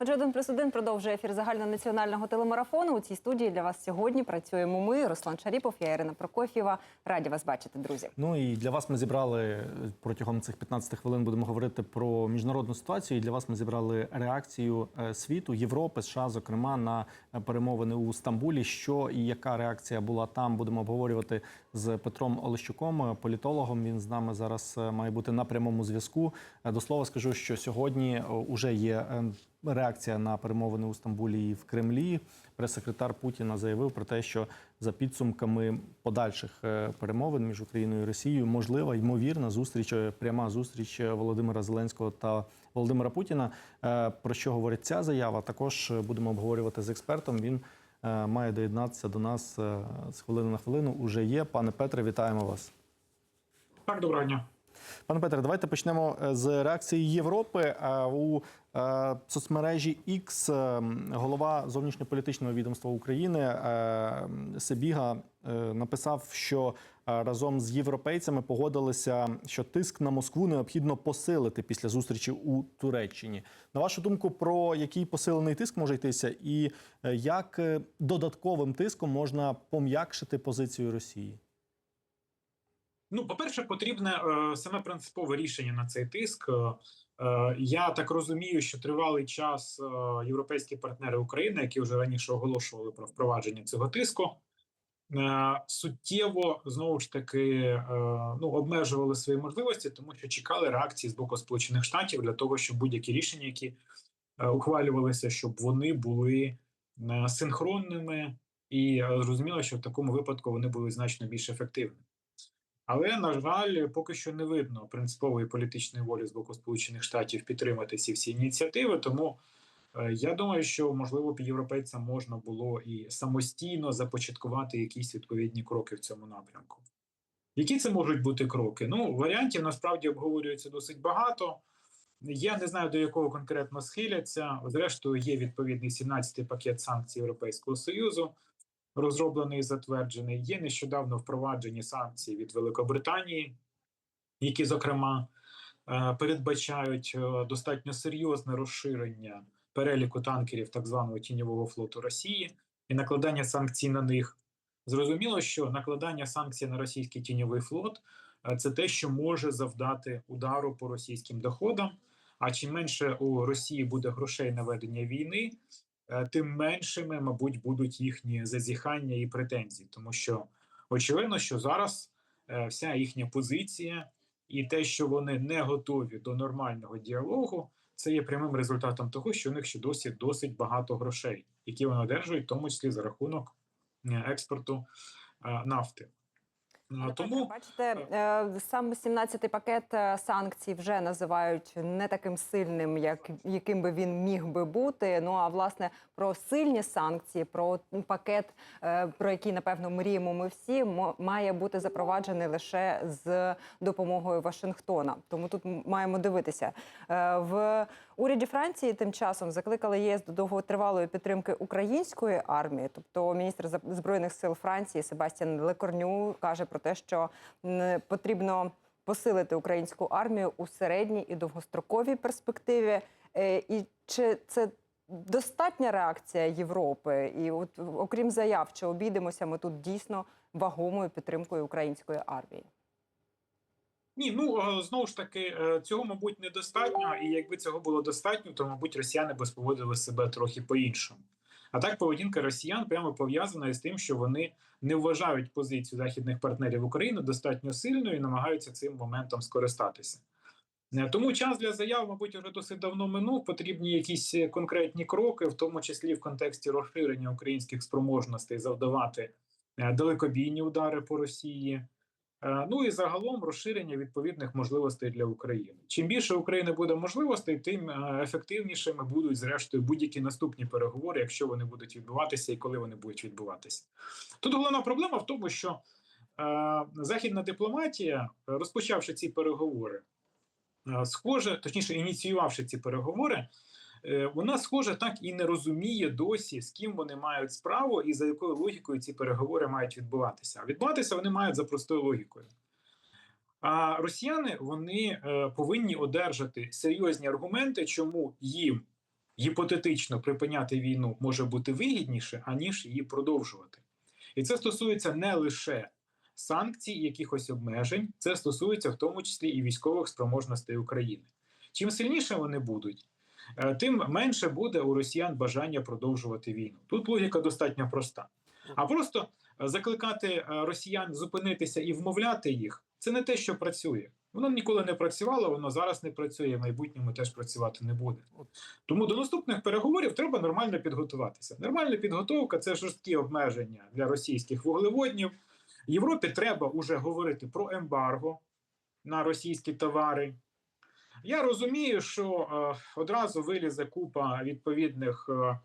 Отже, один плюс один продовжує ефір загальнонаціонального телемарафону. У цій студії для вас сьогодні працюємо ми, Руслан Шаріпов, я Ірина Прокоф'єва. Раді вас бачити, друзі. Ну і для вас ми зібрали протягом цих 15 хвилин. Будемо говорити про міжнародну ситуацію. І для вас ми зібрали реакцію е, світу, Європи, США, зокрема на перемовини у Стамбулі. Що і яка реакція була там? Будемо обговорювати з Петром Олещуком, е, політологом. Він з нами зараз е, має бути на прямому зв'язку. До слова скажу, що сьогодні вже є. Реакція на перемовини у Стамбулі і в Кремлі. Прес-секретар Путіна заявив про те, що за підсумками подальших е, перемовин між Україною і Росією можлива ймовірна зустріч, е, пряма зустріч е, Володимира Зеленського та Володимира Путіна. Про що говорить ця заява? Також будемо обговорювати з експертом. Він має доєднатися до нас з хвилини на хвилину. Уже є. Пане Петре, вітаємо вас. Так, доброго дня. Пане Петре, давайте почнемо е, з реакції Європи. Е, У е, соцмережі X голова зовнішньополітичного відомства України Себіга написав, що разом з європейцями погодилися, що тиск на Москву необхідно посилити після зустрічі у Туреччині. На вашу думку, про який посилений тиск може йтися, і як додатковим тиском можна пом'якшити позицію Росії? Ну, по-перше, потрібне е, саме принципове рішення на цей тиск. Е, я так розумію, що тривалий час е, європейські партнери України, які вже раніше оголошували про впровадження цього тиску, суттєво знову ж таки ну, обмежували свої можливості, тому що чекали реакції з боку Сполучених Штатів для того, щоб будь-які рішення, які ухвалювалися, щоб вони були синхронними, і зрозуміло, що в такому випадку вони були значно більш ефективними. Але на жаль, поки що не видно принципової політичної волі з боку Сполучених Штатів підтримати ці всі ініціативи. Тому е, я думаю, що можливо європейцям можна було і самостійно започаткувати якісь відповідні кроки в цьому напрямку. Які це можуть бути кроки? Ну, варіантів насправді обговорюється досить багато. Я не знаю, до якого конкретно схиляться. Зрештою, є відповідний 17-й пакет санкцій Європейського Союзу розроблений і затверджений. Є нещодавно впроваджені санкції від Великобританії, які, зокрема, е, передбачають е, достатньо серйозне розширення переліку танкерів так званого тіньового флоту Росії і накладання санкцій на них. Зрозуміло, що накладання санкцій на російський тіньовий флот е, це те, що може завдати удару по російським доходам. А чим менше у Росії буде грошей на ведення війни, тим меншими, мабуть, будуть їхні зазіхання і претензії, тому що очевидно, що зараз е, вся їхня позиція і те, що вони не готові до нормального діалогу, це є прямим результатом того, що у них ще досі досить багато грошей, які вони одержують, в тому числі за рахунок е, експорту е, нафти. Тому бачите, е, сам 17-й пакет е, санкцій вже називають не таким сильним, як яким би він міг би бути. Ну а власне про сильні санкції, про пакет, е, про який напевно мріємо ми всі, має бути запроваджений лише з допомогою Вашингтона. Тому тут маємо дивитися в уряді Франції. Тим часом закликали ЄС до довготривалої підтримки української армії. Тобто, міністр збройних сил Франції Себастьян Лекорню каже про те, що потрібно посилити українську армію у середній і довгостроковій перспективі. Е, І чи це достатня реакція Європи? І от окрім заяв, чи обійдемося ми тут дійсно вагомою підтримкою української армії? Ні, ну е, знову ж таки, е, цього, мабуть, недостатньо, і якби цього було достатньо, то, мабуть, росіяни би поводили себе трохи по-іншому. А так, поведінка росіян прямо пов'язана із тим, що вони не вважають позицію західних партнерів України достатньо сильною і намагаються цим моментом скористатися. Е, Тому час для заяв, мабуть, вже досить давно минув. Потрібні якісь е, конкретні кроки, в тому числі в контексті розширення українських спроможностей завдавати е, далекобійні удари по Росії. Е, Ну і загалом розширення відповідних можливостей для України. Чим більше України буде можливостей, тим е, ефективнішими будуть зрештою будь-які наступні переговори, якщо вони будуть відбуватися і коли вони будуть відбуватися. Тут головна проблема в тому, що е, західна дипломатія, розпочавши ці переговори, е, схоже, точніше, ініціювавши ці переговори, вона схоже так і не розуміє досі, з ким вони мають справу і за якою логікою ці переговори мають відбуватися. А відбуватися вони мають за простою логікою. А росіяни вони е, повинні одержати серйозні аргументи, чому їм гіпотетично припиняти війну може бути вигідніше, аніж її продовжувати. І це стосується не лише санкцій, якихось обмежень, це стосується в тому числі і військових спроможностей України. Чим сильніше вони будуть, е, тим менше буде у росіян бажання продовжувати війну. Тут логіка достатньо проста. А просто е, закликати е, росіян зупинитися і вмовляти їх це не те, що працює. Воно ніколи не працювало, воно зараз не працює, в майбутньому теж працювати не буде. Тому до наступних переговорів треба нормально підготуватися. Нормальна підготовка це жорсткі обмеження для російських вуглеводнів. Європі треба вже говорити про ембарго на російські товари. Я розумію, що е, одразу вилізе купа відповідних е,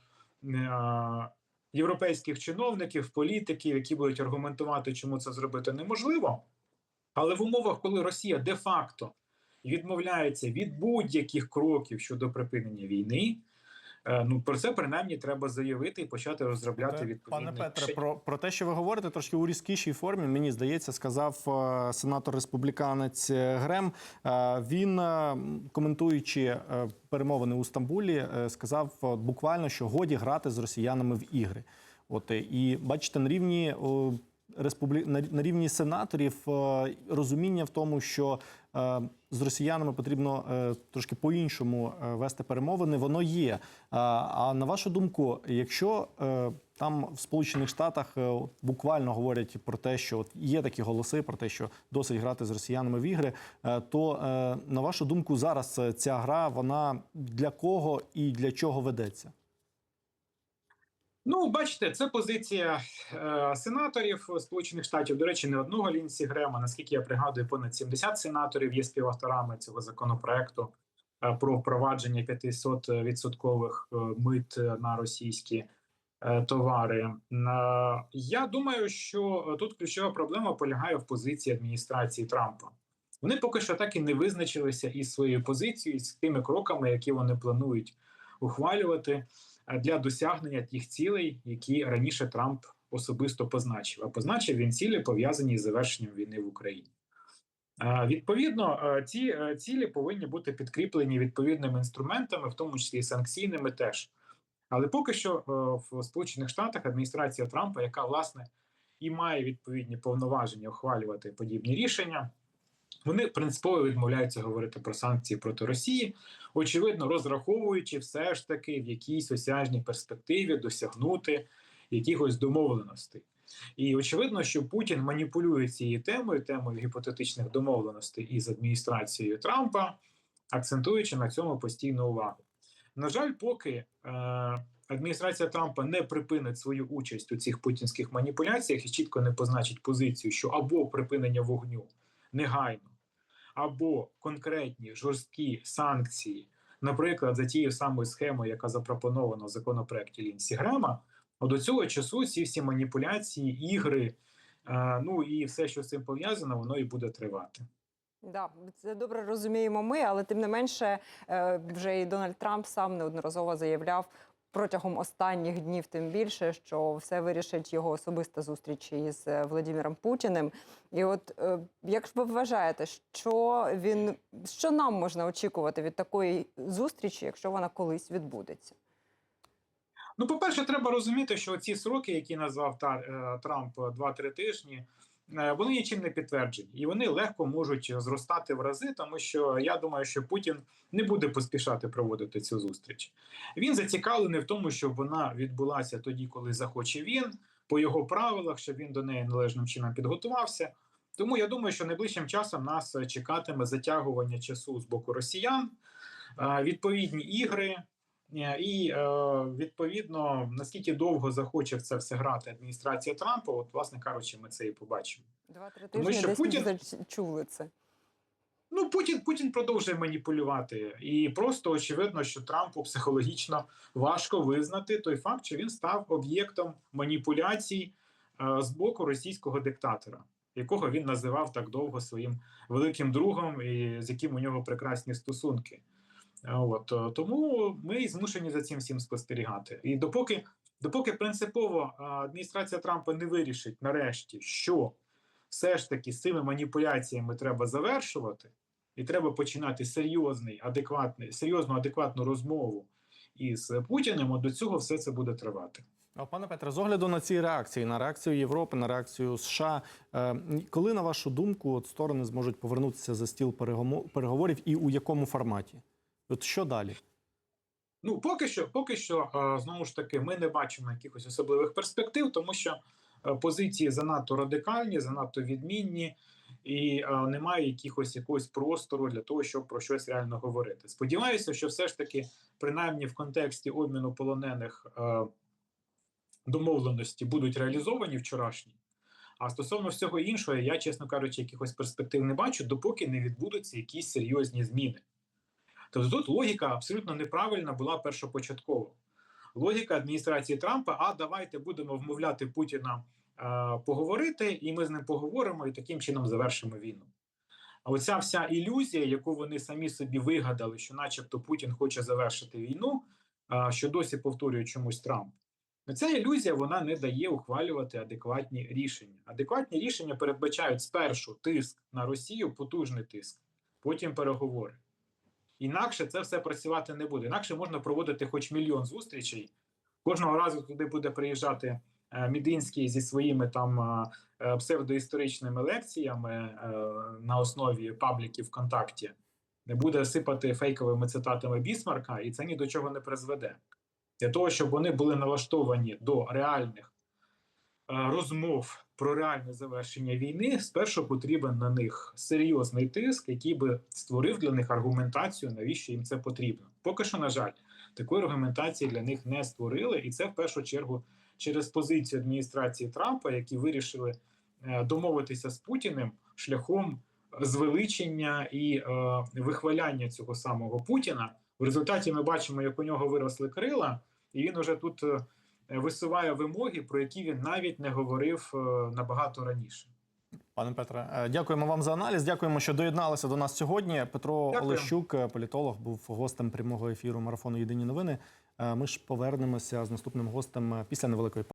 е, європейських чиновників, політиків, які будуть аргументувати, чому це зробити неможливо. Але в умовах, коли Росія де-факто відмовляється від будь-яких кроків щодо припинення війни, ну про це принаймні треба заявити і почати розробляти відповідні Пане Петре, про, про те, що ви говорите, трошки у різкішій формі, мені здається, сказав е, сенатор республіканець е, Грем. Е, Він, е, коментуючи е, перемовини у Стамбулі, е, сказав е, буквально, що годі грати з росіянами в ігри. От е, і бачите, на рівні республі... на рівні сенаторів е, розуміння в тому, що е, з росіянами потрібно е, трошки по-іншому вести перемовини, воно є. А, на вашу думку, якщо там в Сполучених Штатах буквально говорять про те, що от є такі голоси про те, що досить грати з росіянами в ігри, то на вашу думку, зараз ця гра вона для кого і для чого ведеться? Ну, бачите, це позиція е, сенаторів Сполучених Штатів. До речі, не одного Лінсі Грема. Наскільки я пригадую, понад 70 сенаторів є співавторами цього законопроекту е, про впровадження 500 відсоткових е, мит на російські е, товари. Е, я думаю, що тут ключова проблема полягає в позиції адміністрації Трампа. Вони поки що так і не визначилися із своєю позицією, з тими кроками, які вони планують ухвалювати для досягнення тих цілей, які раніше Трамп особисто позначив. А позначив він цілі пов'язані з завершенням війни в Україні. Е, Відповідно, е, ці е, цілі повинні бути підкріплені відповідними інструментами, в тому числі і санкційними теж. Але поки що е, в Сполучених Штатах адміністрація Трампа, яка власне і має відповідні повноваження ухвалювати подібні рішення, вони принципово відмовляються говорити про санкції проти Росії, очевидно, розраховуючи все ж таки в якійсь осяжній перспективі досягнути якихось домовленостей. І очевидно, що Путін маніпулює цією темою, темою гіпотетичних домовленостей із адміністрацією Трампа, акцентуючи на цьому постійну увагу. На жаль, поки е, адміністрація Трампа не припинить свою участь у цих путінських маніпуляціях і чітко не позначить позицію, що або припинення вогню негайно, або конкретні жорсткі санкції, наприклад, за тією самою схемою, яка запропонована в законопроекті Лінсі Грема, от до цього часу ці всі маніпуляції, ігри, е, ну і все, що з цим пов'язано, воно і буде тривати. Да, це добре розуміємо ми, але тим не менше, е, вже і Дональд Трамп сам неодноразово заявляв протягом останніх днів, тим більше, що все вирішить його особиста зустріч із е, Владимиром Путіним. І от е, як ви вважаєте, що він що нам можна очікувати від такої зустрічі, якщо вона колись відбудеться? Ну, по-перше, треба розуміти, що ці сроки, які назвав е, Трамп 2-3 тижні, вони нічим не підтверджені, і вони легко можуть зростати в рази, тому що я думаю, що Путін не буде поспішати проводити цю зустріч. Він зацікавлений в тому, щоб вона відбулася тоді, коли захоче він, по його правилах, щоб він до неї належним чином підготувався. Тому я думаю, що найближчим часом нас е, чекатиме затягування часу з боку росіян, е, відповідні ігри. Е, І е, відповідно, наскільки довго захоче в це все грати адміністрація Трампа, от, власне кажучи, ми це і побачимо. Два-три тижні що десь Путін- чули це. Ну, Путін Путін продовжує маніпулювати, і просто очевидно, що Трампу психологічно важко визнати той факт, що він став об'єктом маніпуляцій е, з боку російського диктатора, якого він називав так довго своїм великим другом, і з яким у нього прекрасні стосунки. От е, тому ми змушені за цим всім спостерігати. І допоки, допоки принципово е, адміністрація Трампа не вирішить нарешті, що все ж таки з цими маніпуляціями треба завершувати, і треба починати серйозний, адекватний, серйозну адекватну розмову із Путіним, до цього все це буде тривати. А, Пане Петре, з огляду на ці реакції, на реакцію Європи, на реакцію США, е, коли на вашу думку от сторони зможуть повернутися за стіл переговорів і у якому форматі? От що далі? Ну, поки що, поки що, е, знову ж таки, ми не бачимо якихось особливих перспектив, тому що е, позиції занадто радикальні, занадто відмінні, і е, немає якихось якогось простору для того, щоб про щось реально говорити. Сподіваюся, що все ж таки, принаймні в контексті обміну полонених домовленості будуть реалізовані вчорашні. А стосовно всього іншого, я, чесно кажучи, якихось перспектив не бачу, допоки не відбудуться якісь серйозні зміни. Тобто тут логіка абсолютно неправильна була першопочатково. Логіка адміністрації Трампа: а давайте будемо вмовляти Путіна е, поговорити, і ми з ним поговоримо, і таким чином завершимо війну. А оця вся ілюзія, яку вони самі собі вигадали, що, начебто, Путін хоче завершити війну, е, що досі повторює чомусь Трамп. Ця ілюзія вона не дає ухвалювати адекватні рішення. Адекватні рішення передбачають спершу тиск на Росію, потужний тиск, потім переговори. Інакше це все працювати не буде. Інакше можна проводити хоч мільйон зустрічей. Кожного разу туди буде приїжджати е, Мідинський зі своїми там е, е, псевдоісторичними лекціями на основі пабліків ВКонтакті, не буде сипати фейковими цитатами Бісмарка, і це ні до чого не призведе. Для того, щоб вони були налаштовані до реальних розмов про реальне завершення війни, спершу потрібен на них серйозний тиск, який би створив для них аргументацію, навіщо їм це потрібно. Поки що, на жаль, такої аргументації для них не створили, і це в першу чергу через позицію адміністрації Трампа, які вирішили е, домовитися з Путіним шляхом звеличення і е, вихваляння цього самого Путіна. В результаті ми бачимо, як у нього виросли крила, і він уже тут е, висуває вимоги, про які він навіть не говорив е, набагато раніше. Пане Петре, е, дякуємо вам за аналіз. Дякуємо, що доєдналися до нас сьогодні. Петро Дякую. Олещук, е, політолог, був гостем прямого ефіру марафону Єдині новини. Е, Ми ж повернемося з наступним гостем е, після невеликої